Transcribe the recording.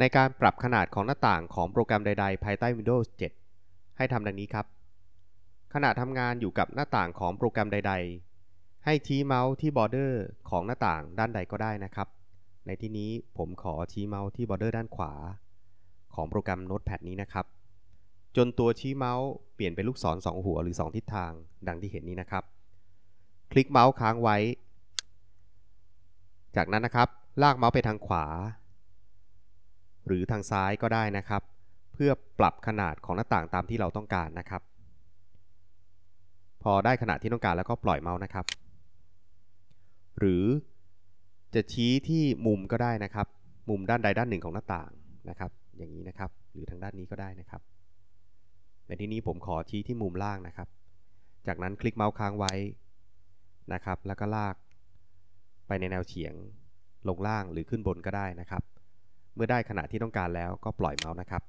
ในการปรับขนาดของหน้าต่างของโปรแกรมใด ๆ ภายใต้ Windows 7 ให้ทำดังนี้ครับ ขณะทำงานอยู่กับหน้าต่างของโปรแกรมใด ๆ ให้ชี้เมาส์ที่บอร์เดอร์ของหน้าต่างด้านใดก็ได้นะครับ ในที่นี้ผมขอชี้เมาส์ที่บอร์เดอร์ด้านขวา ของโปรแกรม Notepad นี้นะครับ จนตัวชี้เมาส์เปลี่ยนเป็นลูกศรสองหัวหรือ 2 ทิศทาง ดังที่เห็นนี้นะครับ คลิกเมาส์ค้างไว้ จากนั้นนะครับ ลากเมาส์ไปทางขวา หรือทางซ้ายก็ได้นะครับ เพื่อปรับขนาดของหน้าต่างตามที่เราต้องการนะครับ พอได้ขนาดที่ต้องการแล้วก็ปล่อยเมาส์นะครับ หรือจะชี้ที่มุมก็ได้นะครับ มุมด้านใดด้านหนึ่งของหน้าต่างนะครับ อย่างนี้นะครับ หรือทางด้านนี้ก็ได้นะครับ ในที่นี้ผมขอชี้ที่มุมล่างนะครับ จากนั้นคลิกเมาส์ค้างไว้นะครับ แล้วก็ลากไปในแนวเฉียงลงล่างหรือขึ้นบนก็ได้นะครับ เมื่อได้ขนาดที่ต้องการแล้วก็ปล่อยเมาส์นะครับ